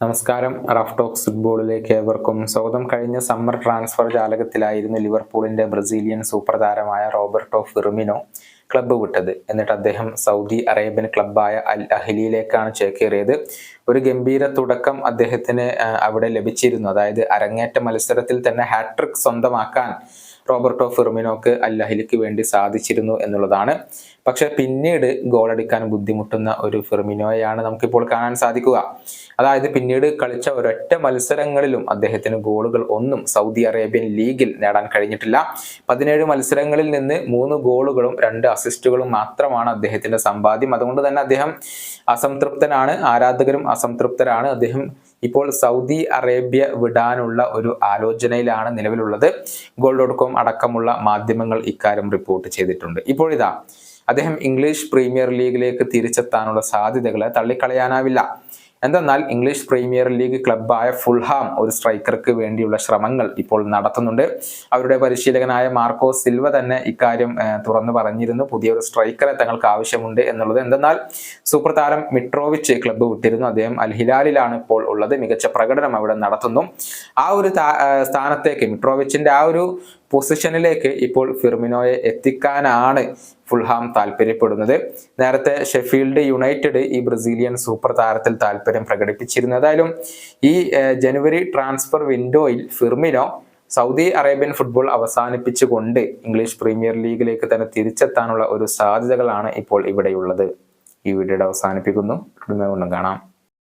നമസ്കാരം. Rough talks ഫുട്ബോളിലേക്ക് ഏവർക്കും സ്വാഗതം. കഴിഞ്ഞ സമ്മർ ട്രാൻസ്ഫർ ജാലകത്തിലായിരുന്നു ലിവർപൂളിന്റെ ബ്രസീലിയൻ സൂപ്പർ താരമായ റോബർട്ടോ ഫിർമിനോ ക്ലബ്ബ് വിട്ടത്. എന്നിട്ട് അദ്ദേഹം സൗദി അറേബ്യൻ ക്ലബ്ബായ അൽ അഹ്ലിയിലേക്കാണ് ചേക്കേറിയത്. ഒരു ഗംഭീര തുടക്കം അദ്ദേഹത്തിന് അവിടെ ലഭിച്ചിരുന്നു. അതായത് അരങ്ങേറ്റ മത്സരത്തിൽ തന്നെ ഹാട്രിക് സ്വന്തമാക്കാൻ റോബർട്ടോ ഫിർമിനോക്ക് അൽ വേണ്ടി സാധിച്ചിരുന്നു എന്നുള്ളതാണ്. പക്ഷെ പിന്നീട് ഗോളടിക്കാൻ ബുദ്ധിമുട്ടുന്ന ഒരു ഫിർമിനോയാണ് നമുക്കിപ്പോൾ കാണാൻ സാധിക്കുക. അതായത് പിന്നീട് കളിച്ച ഒരൊറ്റ മത്സരങ്ങളിലും അദ്ദേഹത്തിന് ഗോളുകൾ ഒന്നും സൗദി അറേബ്യൻ ലീഗിൽ നേടാൻ കഴിഞ്ഞിട്ടില്ല. പതിനേഴ് മത്സരങ്ങളിൽ നിന്ന് മൂന്ന് ഗോളുകളും രണ്ട് അസിസ്റ്റുകളും മാത്രമാണ് അദ്ദേഹത്തിന്റെ സമ്പാദ്യം. അതുകൊണ്ട് തന്നെ അദ്ദേഹം അസംതൃപ്തനാണ് ആരാധകരും അസംതൃപ്തരാണ്. അദ്ദേഹം ഇപ്പോൾ സൗദി അറേബ്യ വിടാനുള്ള ഒരു ആലോചനയിലാണ് നിലവിലുള്ളത്. ഗോൾഡ് ഡോട്ട് കോം അടക്കമുള്ള മാധ്യമങ്ങൾ ഇക്കാര്യം റിപ്പോർട്ട് ചെയ്തിട്ടുണ്ട്. ഇപ്പോഴിതാ അദ്ദേഹം ഇംഗ്ലീഷ് പ്രീമിയർ ലീഗിലേക്ക് തിരിച്ചെത്താനുള്ള സാധ്യതകളെ തള്ളിക്കളയാനാവില്ല. എന്തെന്നാൽ ഇംഗ്ലീഷ് പ്രീമിയർ ലീഗ് ക്ലബ്ബായ ഫുൾഹാം ഒരു സ്ട്രൈക്കർക്ക് വേണ്ടിയുള്ള ശ്രമങ്ങൾ ഇപ്പോൾ നടത്തുന്നുണ്ട്. അവരുടെ പരിശീലകനായ മാർക്കോ സിൽവ തന്നെ ഇക്കാര്യം തുറന്നു പറഞ്ഞിരുന്നു. പുതിയൊരു സ്ട്രൈക്കറെ തങ്ങൾക്ക് ആവശ്യമുണ്ട് എന്നുള്ളത് എന്തെന്നാൽ സൂപ്പർ താരം മിട്രോവിച്ച് ക്ലബ്ബ് വിട്ടിരുന്നു. അദ്ദേഹം അൽ ഹിലാലിലാണ് ഇപ്പോൾ ഉള്ളത്. മികച്ച പ്രകടനം അവിടെ നടത്തുന്നു. ആ ഒരു സ്ഥാനത്തേക്ക് മിട്രോവിച്ചിന്റെ ആ ഒരു പൊസിഷനിലേക്ക് ഇപ്പോൾ ഫിർമിനോയെ എത്തിക്കാനാണ് ഫുൾഹാം താല്പര്യപ്പെടുന്നത്. നേരത്തെ ഷെഫീൽഡ് യുണൈറ്റഡ് ഈ ബ്രസീലിയൻ സൂപ്പർ താരത്തിൽ താല്പര്യം പ്രകടിപ്പിച്ചിരുന്നു. ഏതായാലും ഈ ജനുവരി ട്രാൻസ്ഫർ വിൻഡോയിൽ ഫിർമിനോ സൗദി അറേബ്യൻ ഫുട്ബോൾ അവസാനിപ്പിച്ചുകൊണ്ട് ഇംഗ്ലീഷ് പ്രീമിയർ ലീഗിലേക്ക് തന്നെ തിരിച്ചെത്താനുള്ള ഒരു സാധ്യതകളാണ് ഇപ്പോൾ ഇവിടെയുള്ളത്. ഈ വീഡിയോയുടെ അവസാനിപ്പിക്കുന്നു. കാണാം.